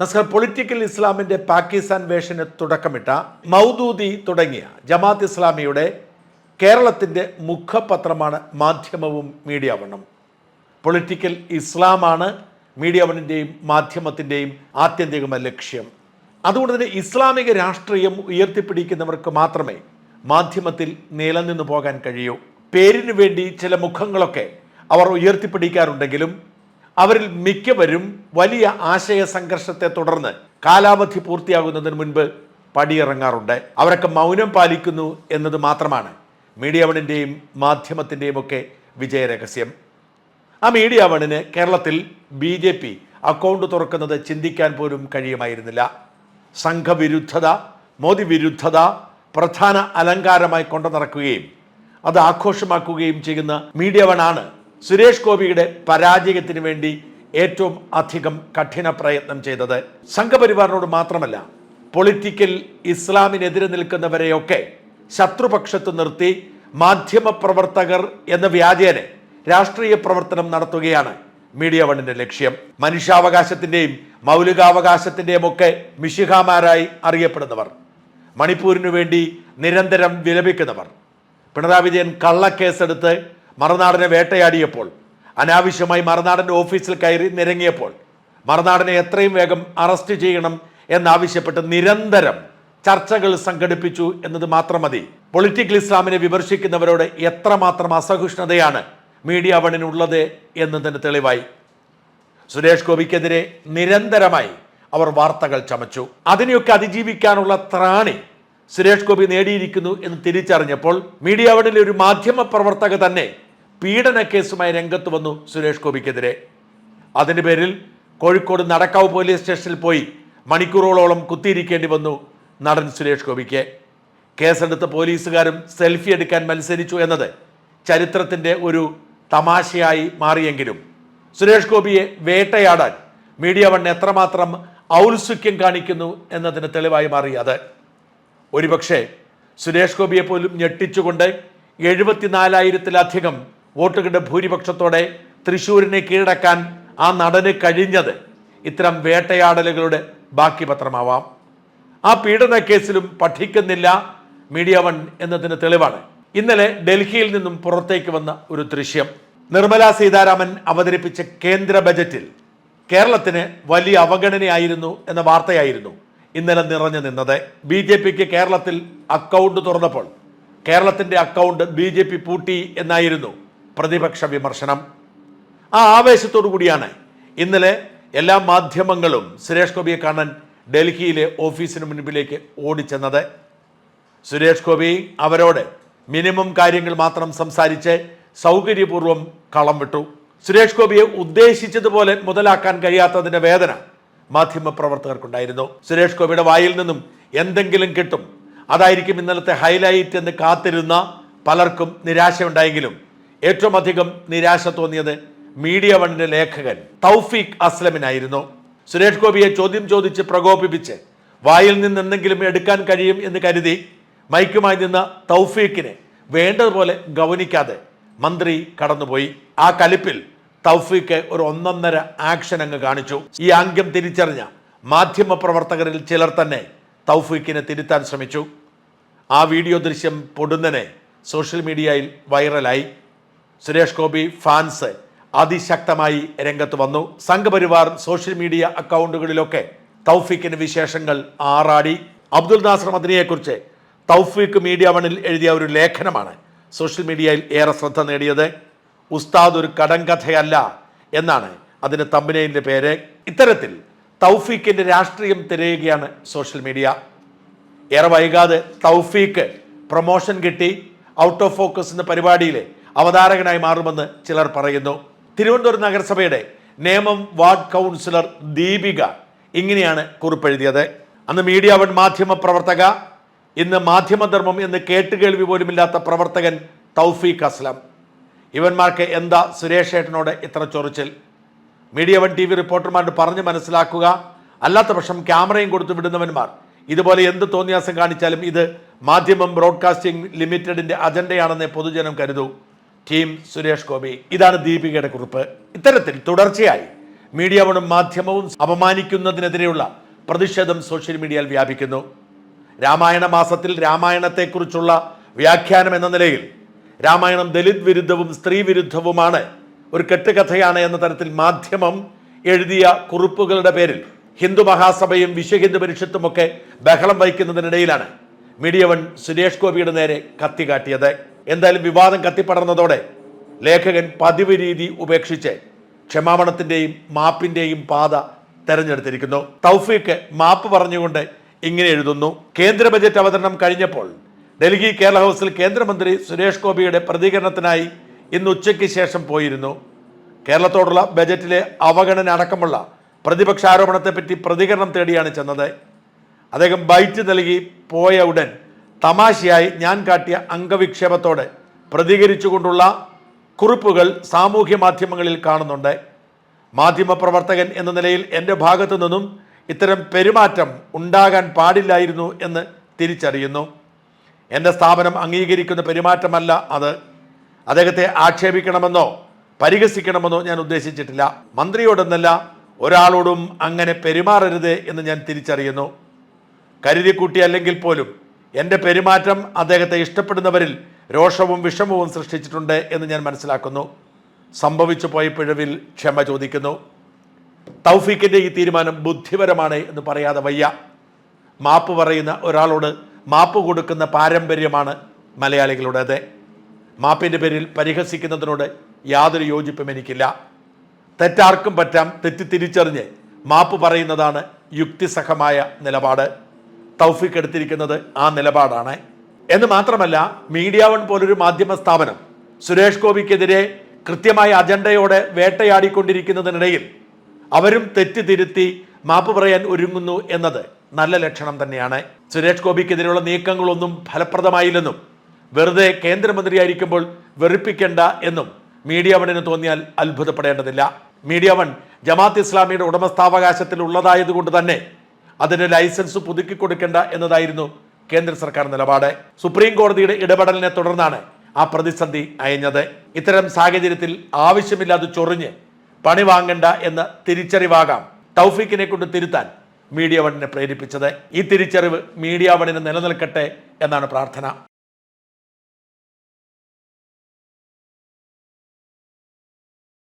നസ്കർ political ഇസ്ലാമിന്റെ പാകിസ്ഥാൻ വേഷന് തുടക്കമിട്ട മൗദൂദി തുടങ്ങിയ ജമാത്ത് ഇസ്ലാമിയുടെ കേരളത്തിന്റെ മുഖപത്രമാണ് മാധ്യമവും മീഡിയ വണ്ണും പൊളിറ്റിക്കൽ ഇസ്ലാമാണ് മീഡിയ വണ്ണിന്റെയും മാധ്യമത്തിന്റെയും ആത്യന്തികമായ ലക്ഷ്യം. അതുകൊണ്ട് തന്നെ ഇസ്ലാമിക രാഷ്ട്രീയം ഉയർത്തിപ്പിടിക്കുന്നവർക്ക് മാത്രമേ മാധ്യമത്തിൽ നിലനിന്നു പോകാൻ കഴിയൂ. പേരിനു വേണ്ടി ചില മുഖങ്ങളൊക്കെ അവർ ഉയർത്തിപ്പിടിക്കാറുണ്ടെങ്കിലും അവരിൽ മിക്കവരും വലിയ ആശയ സംഘർഷത്തെ തുടർന്ന് കാലാവധി പൂർത്തിയാകുന്നതിന് മുൻപ് പടിയിറങ്ങാറുണ്ട്. അവരൊക്കെ മൗനം പാലിക്കുന്നു എന്നത് മാത്രമാണ് മീഡിയ വണിന്റെയും മാധ്യമത്തിന്റെയും ഒക്കെ വിജയരഹസ്യം. ആ മീഡിയ വണിന് കേരളത്തിൽ ബി ജെ പി അക്കൗണ്ട് തുറക്കുന്നത് ചിന്തിക്കാൻ പോലും കഴിയുമായിരുന്നില്ല. സംഘവിരുദ്ധത മോദി വിരുദ്ധത പ്രധാന അലങ്കാരമായി കൊണ്ടു നടക്കുകയും അത് ആഘോഷമാക്കുകയും ചെയ്യുന്ന മീഡിയ വണാണ് സുരേഷ് ഗോപിയുടെ പരാജയത്തിന് വേണ്ടി ഏറ്റവും അധികം കഠിന പ്രയത്നം ചെയ്തത് സംഘപരിവാറിനോട് മാത്രമല്ല പൊളിറ്റിക്കൽ ഇസ്ലാമിനെതിരെ നിൽക്കുന്നവരെയൊക്കെ ശത്രുപക്ഷത്ത് നിർത്തി മാധ്യമപ്രവർത്തകർ എന്ന വ്യാജേനെ രാഷ്ട്രീയ പ്രവർത്തനം നടത്തുകയാണ് മീഡിയ വണ്ണിന്റെ ലക്ഷ്യം. മനുഷ്യാവകാശത്തിന്റെയും മൗലികാവകാശത്തിന്റെയും ഒക്കെ മിശിഹാമാരായി അറിയപ്പെടുന്നവർ. മണിപ്പൂരിനു വേണ്ടി നിരന്തരം വിലപിക്കുന്നവർ. പിണറായി വിജയൻ കള്ളക്കേസെടുത്ത് മറുനാടനെ വേട്ടയാടിയപ്പോൾ അനാവശ്യമായി മറുനാടന്റെ ഓഫീസിൽ കയറി നിരങ്ങിയപ്പോൾ മറുനാടനെ എത്രയും വേഗം അറസ്റ്റ് ചെയ്യണം എന്നാവശ്യപ്പെട്ട് നിരന്തരം ചർച്ചകൾ സംഘടിപ്പിച്ചു എന്നത് മാത്രം മതി. പൊളിറ്റിക്കൽ ഇസ്ലാമിനെ വിമർശിക്കുന്നവരോട് എത്രമാത്രം അസഹിഷ്ണുതയാണ് മീഡിയ വണിനുള്ളത് എന്നതിന് തെളിവായി. സുരേഷ് ഗോപിക്കെതിരെ നിരന്തരമായി അവർ വാർത്തകൾ ചമച്ചു. അതിനെയൊക്കെ അതിജീവിക്കാനുള്ള ത്രാണി സുരേഷ് ഗോപി നേടിയിരിക്കുന്നു എന്ന് തിരിച്ചറിഞ്ഞപ്പോൾ മീഡിയ വണിലെ ഒരു മാധ്യമ പ്രവർത്തക തന്നെ പീഡന കേസുമായി രംഗത്ത് വന്നു സുരേഷ് ഗോപിക്കെതിരെ. അതിന് പേരിൽ കോഴിക്കോട് നടക്കാവ് പോലീസ് സ്റ്റേഷനിൽ പോയി മണിക്കൂറുകളോളം കുത്തിയിരിക്കേണ്ടി വന്നു നടൻ സുരേഷ് ഗോപിക്ക്. കേസെടുത്ത പോലീസുകാരും സെൽഫി എടുക്കാൻ മത്സരിച്ചു എന്നത് ചരിത്രത്തിന്റെ ഒരു തമാശയായി മാറിയെങ്കിലും സുരേഷ് ഗോപിയെ വേട്ടയാടാൻ മീഡിയ വൺ എത്രമാത്രം ഔത്സുക്യം കാണിക്കുന്നു എന്നതിന് തെളിവായി മാറി അത്. ഒരുപക്ഷെ സുരേഷ് ഗോപിയെ പോലും ഞെട്ടിച്ചുകൊണ്ട് എഴുപത്തിനാലായിരത്തിലധികം വോട്ടുകളുടെ ഭൂരിപക്ഷത്തോടെ തൃശൂരിനെ കീഴടക്കാൻ ആ നടന് കഴിഞ്ഞത് ഇത്തരം വേട്ടയാടലുകളുടെ ബാക്കി പത്രമാവാം ആ പീഡന കേസിലും പഠിക്കുന്നില്ല മീഡിയ വൺ എന്നതിന് തെളിവാണ്. ഇന്നലെ ഡൽഹിയിൽ നിന്നും പുറത്തേക്ക് വന്ന ഒരു ദൃശ്യം. നിർമ്മല സീതാരാമൻ അവതരിപ്പിച്ച കേന്ദ്ര ബജറ്റിൽ കേരളത്തിന് വലിയ അവഗണനയായിരുന്നു എന്ന വാർത്തയായിരുന്നു ഇന്നലെ നിറഞ്ഞു നിന്നത്. ബി ജെ പിക്ക് കേരളത്തിൽ അക്കൗണ്ട് തുറന്നപ്പോൾ കേരളത്തിന്റെ അക്കൗണ്ട് ബി ജെ പി പൂട്ടി എന്നായിരുന്നു പ്രതിപക്ഷ വിമർശനം. ആ ആവേശത്തോടു കൂടിയാണ് ഇന്നലെ എല്ലാ മാധ്യമങ്ങളും സുരേഷ് ഗോപിയെ കാണാൻ ഡൽഹിയിലെ ഓഫീസിന് മുൻപിലേക്ക് ഓടിച്ചെന്നത്. സുരേഷ് ഗോപി അവരോട് മിനിമം കാര്യങ്ങൾ മാത്രം സംസാരിച്ച് സൗകര്യപൂർവം കളം വിട്ടു. സുരേഷ് ഗോപിയെ ഉദ്ദേശിച്ചതുപോലെ മുതലാക്കാൻ കഴിയാത്തതിന്റെ വേദന മാധ്യമപ്രവർത്തകർക്കുണ്ടായിരുന്നു. സുരേഷ് ഗോപിയുടെ വായിൽ നിന്നും എന്തെങ്കിലും കിട്ടും. അതായിരിക്കും ഇന്നലത്തെ ഹൈലൈറ്റ് എന്ന് കാത്തിരുന്ന പലർക്കും നിരാശയുണ്ടായെങ്കിലും ഏറ്റവും അധികം നിരാശ തോന്നിയത് മീഡിയ വണ്ണിന്റെ ലേഖകൻ തൗഫീഖ് അസ്ലമിനായിരുന്നു. സുരേഷ് ഗോപിയെ ചോദ്യം ചോദിച്ച് പ്രകോപിപ്പിച്ച് വായിൽ നിന്ന് എന്തെങ്കിലും എടുക്കാൻ കഴിയും എന്ന് കരുതി മൈക്കുമായി നിന്ന തൗഫീഖിനെ വേണ്ടതുപോലെ ഗൗനിക്കാതെ മന്ത്രി കടന്നുപോയി. ആ കലിപ്പിൽ തൗഫീഖ് ഒരു ഒന്നൊന്നര ആക്ഷൻ അങ്ങ് കാണിച്ചു. ഈ ആംഗ്യം തിരിച്ചറിഞ്ഞ മാധ്യമ പ്രവർത്തകരിൽ ചിലർ തന്നെ തൗഫീഖിനെ തിരുത്താൻ ശ്രമിച്ചു. ആ വീഡിയോ ദൃശ്യം പൊടുന്നനെ സോഷ്യൽ മീഡിയയിൽ വൈറലായി. സുരേഷ് ഗോപി ഫാൻസ് അതിശക്തമായി രംഗത്ത് വന്നു. സംഘപരിവാർ സോഷ്യൽ മീഡിയ അക്കൗണ്ടുകളിലൊക്കെ തൗഫീഖിന് വിശേഷങ്ങൾ ആറാടി. അബ്ദുൽ നാസർ മദിനിയെക്കുറിച്ച് തൗഫീഖ് മീഡിയ വണിൽ എഴുതിയ ഒരു ലേഖനമാണ് സോഷ്യൽ മീഡിയയിൽ ഏറെ ശ്രദ്ധ നേടിയത്. ഉസ്താദ് ഒരു കടങ്കഥയല്ല എന്നാണ് അതിന് തമ്പനയിലെ പേര്. ഇത്തരത്തിൽ തൗഫീഖിന്റെ രാഷ്ട്രീയം തിരയുകയാണ് സോഷ്യൽ മീഡിയ. ഏറെ വൈകാതെ തൗഫീഖ് പ്രൊമോഷൻ കിട്ടി. ഔട്ട് ഓഫ് ഫോക്കസ് എന്ന പരിപാടിയിലെ അവതാരകനായി മാറുമെന്ന് ചിലർ പറയുന്നു. തിരുവനന്തപുരം നഗരസഭയുടെ നേമം വാർഡ് കൗൺസിലർ ദീപിക ഇങ്ങനെയാണ് കുറിപ്പെഴുതിയത്. അന്ന് മീഡിയ വൺ മാധ്യമ പ്രവർത്തക ഇന്ന് മാധ്യമധർമ്മം എന്ന് കേട്ടുകേൾവി പോലുമില്ലാത്ത പ്രവർത്തകൻ തൗഫീഖ് അസ്ലം. ഇവന്മാർക്ക് എന്താ സുരേഷ് ഏട്ടനോട് ഇത്ര ചൊറിച്ചിൽ? മീഡിയ വൺ ടി വി റിപ്പോർട്ടർമാരോട് പറഞ്ഞ് മനസ്സിലാക്കുക. അല്ലാത്ത പക്ഷം ക്യാമറയും കൊടുത്തു വിടുന്നവന്മാർ. ഇതുപോലെ എന്ത് തോന്നിയാസം കാണിച്ചാലും ഇത് മാധ്യമം ബ്രോഡ്കാസ്റ്റിംഗ് ലിമിറ്റഡിന്റെ അജണ്ടയാണെന്ന് പൊതുജനം കരുതൂ. ടീം സുരേഷ് ഗോപി. ഇതാണ് ദീപികയുടെ കുറിപ്പ്. ഇത്തരത്തിൽ തുടർച്ചയായി മീഡിയവണും മാധ്യമവും അപമാനിക്കുന്നതിനെതിരെയുള്ള പ്രതിഷേധം സോഷ്യൽ മീഡിയയിൽ വ്യാപിക്കുന്നു. രാമായണ മാസത്തിൽ രാമായണത്തെക്കുറിച്ചുള്ള വ്യാഖ്യാനം എന്ന നിലയിൽ രാമായണം ദലിത് വിരുദ്ധവും സ്ത്രീ വിരുദ്ധവുമാണ് ഒരു കെട്ടുകഥയാണ് എന്ന തരത്തിൽ മാധ്യമം എഴുതിയ കുറിപ്പുകളുടെ പേരിൽ ഹിന്ദു മഹാസഭയും വിശ്വ ഹിന്ദു പരിഷത്തുമൊക്കെ ബഹളം വഹിക്കുന്നതിനിടയിലാണ് മീഡിയവൺ സുരേഷ് ഗോപിയുടെ നേരെ കത്തി കാട്ടിയത് എന്തായാലും വിവാദം കത്തിപ്പടർന്നതോടെ ലേഖകൻ പതിവ് രീതി ഉപേക്ഷിച്ച് ക്ഷമാപണത്തിന്റെയും മാപ്പിന്റെയും പാത തെരഞ്ഞെടുത്തിരിക്കുന്നു. തൗഫീഖ് മാപ്പ് പറഞ്ഞുകൊണ്ട് ഇങ്ങനെ എഴുതുന്നു. കേന്ദ്ര ബജറ്റ് അവതരണം കഴിഞ്ഞപ്പോൾ ഡൽഹി കേരള ഹൗസിൽ കേന്ദ്രമന്ത്രി സുരേഷ് ഗോപിയുടെ പ്രതികരണത്തിനായി ഇന്ന് ഉച്ചയ്ക്ക് ശേഷം പോയിരുന്നു. കേരളത്തോടുള്ള ബജറ്റിലെ അവഗണന അടക്കമുള്ള പ്രതിപക്ഷ ആരോപണത്തെപ്പറ്റി പ്രതികരണം തേടിയാണ് ചെന്നത്. അദ്ദേഹം ബൈറ്റ് നൽകി പോയ ഉടൻ തമാശയായി ഞാൻ കാട്ടിയ അംഗവിക്ഷേപത്തോട് പ്രതികരിച്ചുകൊണ്ടുള്ള കുറിപ്പുകൾ സാമൂഹ്യ മാധ്യമങ്ങളിൽ കാണുന്നുണ്ട്. മാധ്യമപ്രവർത്തകൻ എന്ന നിലയിൽ എന്റെ ഭാഗത്തു നിന്നും ഇത്തരം പെരുമാറ്റം ഉണ്ടാകാൻ പാടില്ലായിരുന്നു എന്ന് തിരിച്ചറിയുന്നു. എന്റെ സ്ഥാപനം അംഗീകരിക്കുന്ന പെരുമാറ്റമല്ല അത്. അദ്ദേഹത്തെ ആക്ഷേപിക്കണമെന്നോ പരിഹസിക്കണമെന്നോ ഞാൻ ഉദ്ദേശിച്ചിട്ടില്ല. മന്ത്രിയോടൊന്നല്ല ഒരാളോടും അങ്ങനെ പെരുമാറരുത് എന്ന് ഞാൻ തിരിച്ചറിയുന്നു. കരുതിക്കൂട്ടി അല്ലെങ്കിൽ പോലും എന്റെ പെരുമാറ്റം അദ്ദേഹത്തെ ഇഷ്ടപ്പെടുന്നവരിൽ രോഷവും വിഷമവും സൃഷ്ടിച്ചിട്ടുണ്ട് എന്ന് ഞാൻ മനസ്സിലാക്കുന്നു. സംഭവിച്ചു പോയ പിഴവിൽ ക്ഷമ ചോദിക്കുന്നു. തൗഫീഖിന്റെ ഈ തീരുമാനം ബുദ്ധിപരമാണ് എന്ന് പറയാതെ വയ്യ. മാപ്പ് പറയുന്ന ഒരാളോട് മാപ്പ് കൊടുക്കുന്ന പാരമ്പര്യമാണ് മലയാളികളുടേത്. മാപ്പിന്റെ പേരിൽ പരിഹസിക്കുന്നതിനോട് യാതൊരു യോജിപ്പും എനിക്കില്ല. തെറ്റാർക്കും പറ്റാം തെറ്റി തിരിച്ചറിഞ്ഞ് മാപ്പ് പറയുന്നതാണ് യുക്തിസഹമായ നിലപാട്. തൗഫീഖ് എടുത്തിരിക്കുന്നത് ആ നിലപാടാണ്. എന്ന് മാത്രമല്ല മീഡിയ വൺ പോലൊരു മാധ്യമ സ്ഥാപനം സുരേഷ് ഗോപിക്കെതിരെ കൃത്യമായ അജണ്ടയോടെ വേട്ടയാടിക്കൊണ്ടിരിക്കുന്നതിനിടയിൽ അവരും തെറ്റ് തിരുത്തി മാപ്പ് പറയാൻ ഒരുങ്ങുന്നു എന്നത് നല്ല ലക്ഷണം തന്നെയാണ്. സുരേഷ് ഗോപിക്കെതിരെയുള്ള നീക്കങ്ങളൊന്നും ഫലപ്രദമായില്ലെന്നും വെറുതെ കേന്ദ്രമന്ത്രിയായിരിക്കുമ്പോൾ വെറുപ്പിക്കേണ്ട എന്നും മീഡിയ വണ്ണിന് തോന്നിയാൽ അത്ഭുതപ്പെടേണ്ടതില്ല. മീഡിയ വൺ ജമാഅത്ത് ഇസ്ലാമിയുടെ ഉടമസ്ഥാവകാശത്തിൽ ഉള്ളതായതുകൊണ്ട് തന്നെ അതിന് ലൈസൻസ് പുതുക്കി കൊടുക്കേണ്ട എന്നതായിരുന്നു കേന്ദ്ര സർക്കാർ നിലപാട്. സുപ്രീം കോടതിയുടെ ഇടപെടലിനെ തുടർന്നാണ് ആ പ്രതിസന്ധി അയഞ്ഞത്. ഇത്തരം സാഹചര്യത്തിൽ ആവശ്യമില്ലാതെ ചൊറിഞ്ഞ് പണി വാങ്ങണ്ട എന്ന തിരിച്ചറിവാകാം തൗഫീഖിനെ കൊണ്ട് തിരുത്താൻ മീഡിയ വണ്ണിനെ പ്രേരിപ്പിച്ചത്. ഈ തിരിച്ചറിവ് മീഡിയ വണ്ണിന് നിലനിൽക്കട്ടെ എന്നാണ് പ്രാർത്ഥന.